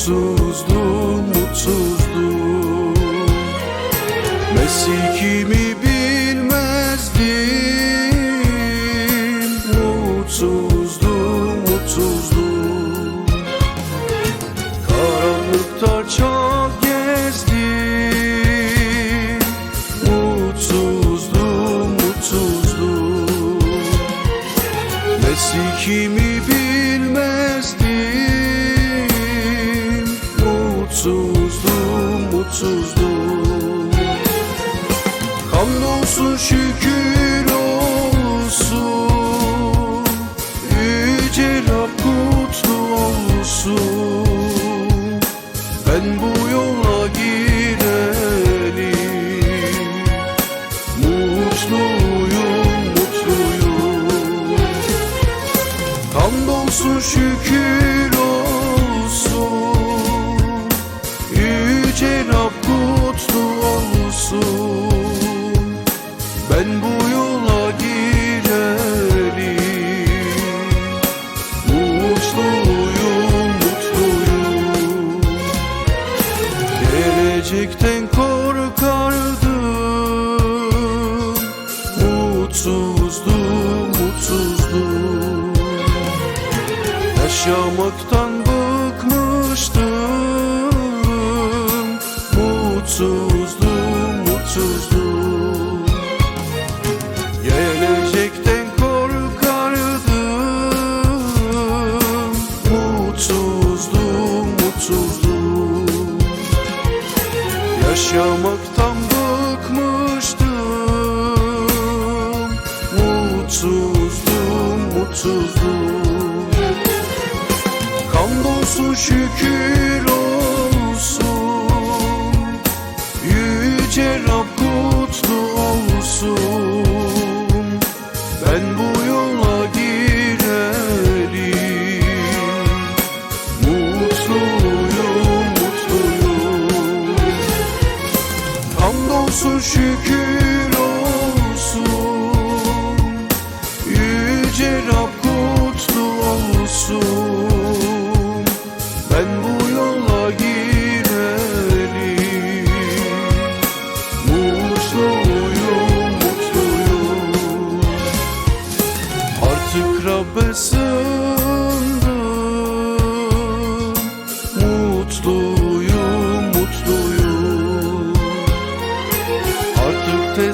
Mutsuzdum, mutsuzdum Mesih kimin Mutsuzdum Hamdolsun şükür Yaşamaktan bıkmıştım. Mutsuzdum, mutsuzdum Gelecekten korkardım. Mutsuzdum, mutsuzdum Yaşamaktan bıkmıştım. Mutsuzdum, mutsuzdum Hamdolsun şükür olsun. Yüce Rab kutlu olsun. Ben bu yola gireli Mutluyum, mutluyum. Hamdolsun şükür olsun. Yüce Rab kutlu olsun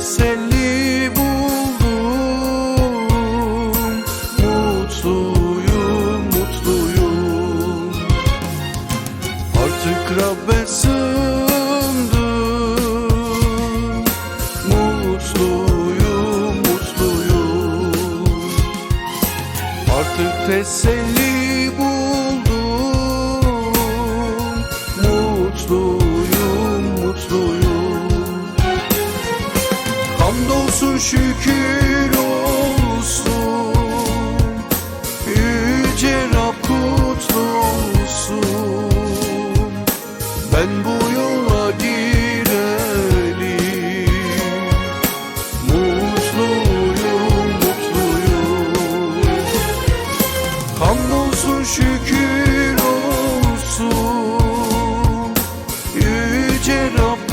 teselli buldum. Mutluyum, mutluyum. Artık Rabbe sığındım. Mutluyum, mutluyum. Artık teselli Hamdolsun şükür olsun. Yüce Rab kutlu olsun. Ben bu yola gireli Mutluyum, mutluyum. Hamdolsun şükür olsun. Yüce Rab